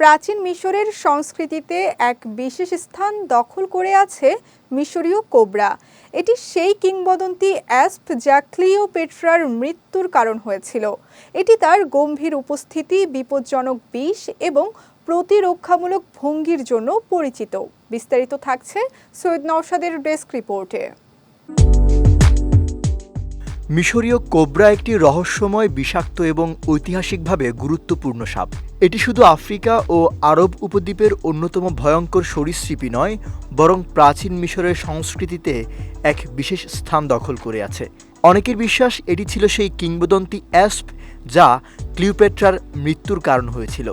প্রাচীন মিশরের সংস্কৃতিতে এক বিশেষ স্থান দখল করে আছে মিশরীয় কোবরা। এটি সেই কিংবদন্তি অ্যাসপ যা ক্লিওপেট্রার মৃত্যুর কারণ হয়েছিল। এটি তার গম্ভীর উপস্থিতি, বিপজ্জনক বিষ এবং প্রতিরক্ষামূলক ভঙ্গির জন্য পরিচিত। বিস্তারিত থাকছে সৈয়দ নওশাদের ডেস্ক রিপোর্টে। মিশরীয় কোবরা একটি রহস্যময়, বিষাক্ত এবং ঐতিহাসিকভাবে গুরুত্বপূর্ণ সাপ। এটি শুধু আফ্রিকা ও আরব উপদ্বীপের অন্যতম ভয়ঙ্কর সরীসৃপই নয়, বরং প্রাচীন মিশরের সংস্কৃতিতে এক বিশেষ স্থান দখল করে আছে। অনেকের বিশ্বাস এটি ছিল সেই কিংবদন্তি অ্যাসপ যা ক্লিওপেট্রার মৃত্যুর কারণ হয়েছিল।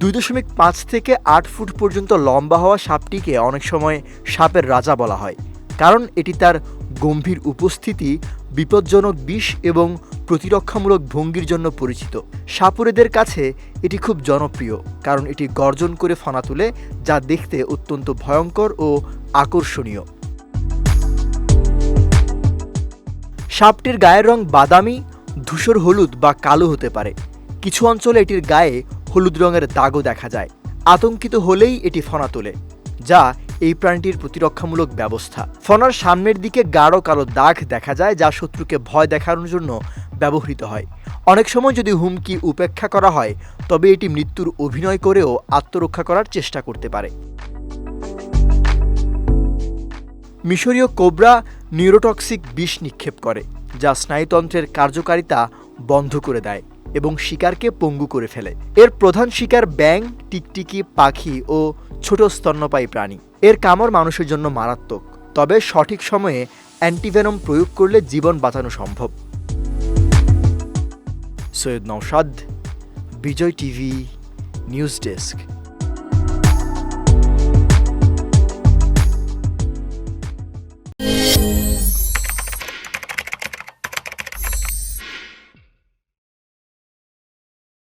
দুই দশমিক পাঁচ থেকে আট ফুট পর্যন্ত লম্বা হওয়া সাপটিকে অনেক সময় সাপের রাজা বলা হয়, কারণ এটি তার গম্ভীর উপস্থিতি বিপজ্জনক বিষ এবং প্রতিরক্ষামূলক ভঙ্গির জন্য পরিচিত। সাপুরেদের কাছে এটি খুব জনপ্রিয়, কারণ এটি গর্জন করে ফনা তুলে, যা দেখতে অত্যন্ত ভয়ঙ্কর ও আকর্ষণীয়। সাপটির গায়ের রং বাদামি, ধূসর হলুদ বা কালো হতে পারে। কিছু অঞ্চলে এটির গায়ে হলুদ রঙের দাগও দেখা যায়। আতঙ্কিত হলেই এটি ফনা তোলে, যা এই প্রাণীটির প্রতিরক্ষামূলক ব্যবস্থা। ফনার সামনের দিকে গাঢ় কালো দাগ দেখা যায়, যা শত্রুকে ভয় দেখানোর জন্য ব্যবহৃত হয়। অনেক সময় যদি হুমকি উপেক্ষা করা হয়, তবে এটি মৃত্যুর অভিনয় করেও আত্মরক্ষা করার চেষ্টা করতে পারে। মিশরীয় কোবরা নিউরোটক্সিক বিষ নিক্ষেপ করে, যা স্নায়ুতন্ত্রের কার্যকারিতা বন্ধ করে দেয়। এবং শিকারকে পঙ্গু করে ফেলে। এর প্রধান শিকার ব্যাং, টিকটিকি, পাখি ও ছোট স্তন্যপায়ী প্রাণী। এর কামড় মানুষের জন্য মারাত্মক, তবে সঠিক সময়ে অ্যান্টিভেনম প্রয়োগ করলে জীবন বাঁচানো সম্ভব। Syed Naushad Bijoy TV, news desk.